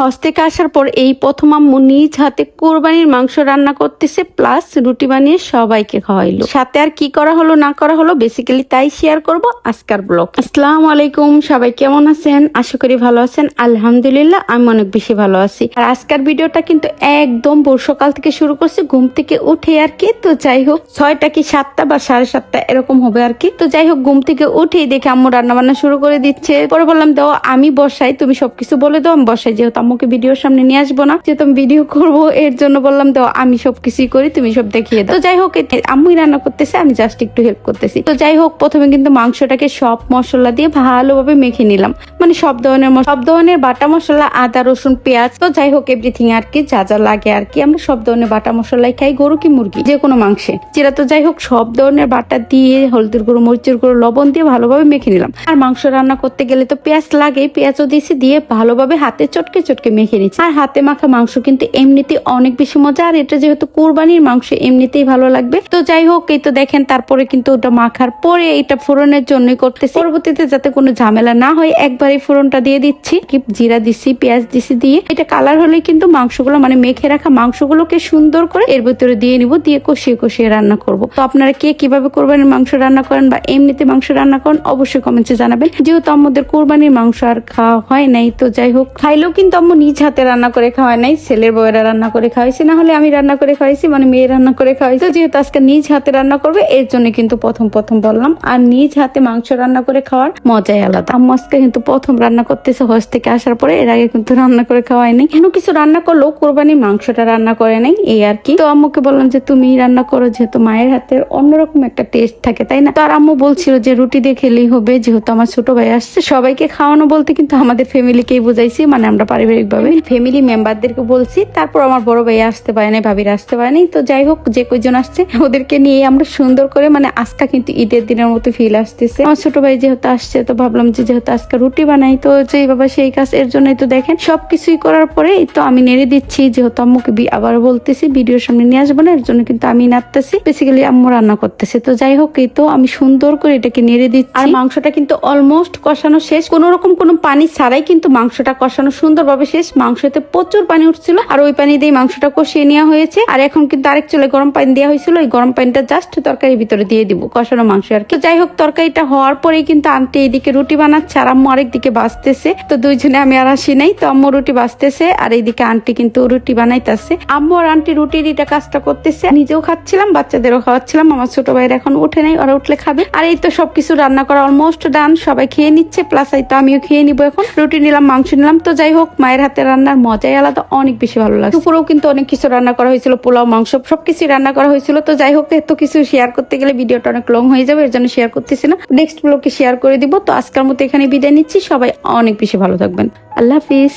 হজ থেকে আসার পর এই প্রথম আম্মু নিজ হাতে কোরবানির মাংস রান্না করতেছে প্লাস রুটি বানিয়ে সবাইকে খাওয়াইলো। সাথে আর কি করা হলো, না করা হলো বেসিক্যালি তাই শেয়ার করব আজকার ব্লগ আসসালামু আলাইকুম, সবাই কেমন আছেন? আশা করি ভালো আছেন। আলহামদুলিল্লাহ, আমি অনেক বেশি ভালো আছি। আর আজকের ভিডিওটা কিন্তু একদম ভোর সকাল থেকে শুরু করছি, ঘুম থেকে উঠে আর কি, তো যাই হোক, ছয়টা কি সাতটা বা সাড়ে সাতটা এরকম হবে আর কি। তো যাই হোক, ঘুম থেকে উঠেই দেখে আম্মু রান্না বান্না শুরু করে দিচ্ছে। পরে বললাম, দাও, আমি বসাই, তুমি সবকিছু বলে দাও, আমি বসাই, যেহেতু আম্মুকে ভিডিওর সামনে নিয়ে আসব না। যেহেতু আমি ভিডিও করব, এর জন্য বললাম, দাও, আমি সবকিছুই করি, তুমি সব দেখিয়ে দাও। তো যাই হোক আম্মুই রান্না করতেছে, আমি জাস্ট একটু হেল্প করতেছি। তো যাই হোক, প্রথমে কিন্তু মাংসটাকে সব মশলা দিয়ে ভালোভাবে মেখে নিলাম। মানে সব ধরনের সব ধরনের বাটা মশলা, আদা, রসুন, পেঁয়াজ, তো যাই হোক এভরিথিং আর কি, যা যা লাগে আর কি, আমরা সব ধরনের বাটা মশলাই খাই, গরু কি মুরগি, যে কোনো মাংসে। যেটা তো যাই হোক, সব ধরনের বাটা দিয়ে হলদির গুঁড়ো, মরিচের গুঁড়ো, লবণ দিয়ে ভালোভাবে মেখে নিলাম। আর মাংস রান্না করতে গেলে তো পেঁয়াজ লাগে পেঁয়াজও দিয়েছি, দিয়ে ভালোভাবে হাতে চটকে চটকে মেখে নিচ্ছি। আর হাতে মাখা মাংস কিন্তু এমনিতেই অনেক বেশি মজা। আর এটা যেহেতু কোরবানির মাংস, এমনিতেই ভালো লাগবে। তো যাই হোক, এই তো দেখেন, তারপরে কিন্তু ওটা মাখার পরে এটা ফোড়নের জন্যই করতেছি। পরবর্তীতে যাতে কোনো ঝামেলা না হয় একবারই ফোড়নটা দিয়ে দিচ্ছি। জিরা দিছি, পেঁয়াজ দিছি দিয়ে। এটা কালার হলে কিন্তু মাংসগুলো মানে মেখে রাখা মাংসগুলোকে সুন্দর করে এর ভিতরে দিয়ে নিব, দিয়ে কষিয়ে কষিয়ে রান্না করব। তো আপনারা কে কীভাবে কোরবানির মাংস রান্না করেন বা এমনিতে মাংস রান্না করেন, অবশ্যই কমেন্টে জানাবেন। যেহেতু আমাদের কোরবানির মাংস আর খাওয়া হয় নাই, তো যাই হোক, খাইলেও কিন্তু আম্মু নিজ হাতে রান্না করে খাওয়ায় নাই, ছেলের বউয়েরা রান্না করে খাওয়াইছি। না হলে আমি রান্না করে খাওয়াইছি মানে মেয়ে রান্না করে খাওয়াইছি। যেহেতু আজকে নিজ হাতে রান্না করবে, এর জন্য কিন্তু প্রথম প্রথম বললাম, আর নিজ হাতে মাংস রান্না করে খাওয়ার মজাই আলাদা। আম্মু আজকে কিন্তু প্রথম রান্না করতেছে, হজ থেকে আসার পরে, এর আগে কিন্তু রান্না করে খাওয়াই নাই। কোনো কিছু রান্না করলেও কোরবানি মাংসটা রান্না করে নাই, এই আর কি। তো আম্মুকে বললাম যে, তুমি রান্না করো, যেহেতু মায়ের হাতের অন্যরকম একটা টেস্ট থাকে, তাই না? তো আর আম্মু বলছিল যে, রুটি দিয়ে খেলেই হবে, যেহেতু আমার ছোট ভাই আসছে, সবাইকে খাওয়ানো বলতে কিন্তু আমাদের ফ্যামিলিকেই বুঝাইছি মানে আমরা ভাবে ফ্যামিলি মেম্বারদেরকে বলছি তারপর আমার বড় ভাই আসতে পারে নাই ভাবিরা আসতে পারে নাই। তো যাই হোক যে কয়জন আসছে ওদেরকে নিয়ে আমরা সুন্দর করে মানে আজকা কিন্তু ঈদের দিনের মতো ফিল আসতেছে। আমার ছোট ভাই যেহেতু আসছে তো ভাবলাম যে যেহেতু আজকে রুটি বানাই তো যেই বাবা সেই কাজ এর জন্যই তো দেখেন। সবকিছুই করার পরে তো আমি নেড়ে দিচ্ছি যেহেতু আম্মুকে আবার বলতেছি ভিডিওর সামনে নিয়ে আসব না এর জন্য কিন্তু আমি নাড়তেছি। বেসিক্যালি আম্মু রান্না করতেছে। তো যাই হোক এই তো আমি সুন্দর করে এটাকে নেড়ে দিচ্ছি। আর মাংসটা কিন্তু অলমোস্ট কষানো শেষ। কোন রকম কোনো পানি ছাড়াই কিন্তু মাংসটা কষানো সুন্দরভাবে শেষ মাংসতে প্রচুর পানি উঠছিল আর ওই পানি দিয়ে মাংসটা কষিয়ে নেওয়া হয়েছে। আর এখন কিন্তু আরেক চলে গরম পানি দেওয়া হয়েছিল এই গরম পানিটা জাস্ট তরকারির ভিতরে দিয়ে দিব, কষানো মাংস আর কি। যাই হোক, তরকারিটা হওয়ার পরেই কিন্তু আন্টি এইদিকে রুটি বানাচ্ছে আর আম্মু আরেক দিকে বাঁচতেছে। তো দুইজনে আমি আর আসি নাই, তো আম্মু রুটি বাঁচতেছে আর এইদিকে আন্টি কিন্তু রুটি বানাইতেছে। আম্মু আর আন্টি রুটির এটা কাজটা করতেছে, নিজেও খাচ্ছিলাম, বাচ্চাদেরও খাওয়াচ্ছিলাম, আমার ছোট ভাইয়ের এখন উঠে নাই, ওরা উঠলে খাবে। আর এই তো সবকিছু রান্না করা অলমোস্ট ডান সবাই খেয়ে নিচ্ছে প্লাস এই তো আমিও খেয়ে নিবো এখন। রুটি নিলাম, মাংস নিলাম, তো যাই হোক মায়ের হাতে রান্নার মজাই আলাদা, অনেক বেশি ভালো লাগে দুপুরেও কিন্তু অনেক কিছু রান্না করা হয়েছিল, পোলাও, মাংস সবকিছু রান্না করা হয়েছিল। তো যাই হোক, এত কিছু শেয়ার করতে গেলে ভিডিওটা অনেক লং হয়ে যাবে, এর জন্য শেয়ার করতেছি না। নেক্সট ব্লগে শেয়ার করে দিব। তো আজকের মতো এখানে বিদায় নিচ্ছি। সবাই অনেক বেশি ভালো থাকবেন। আল্লাহ হাফিজ।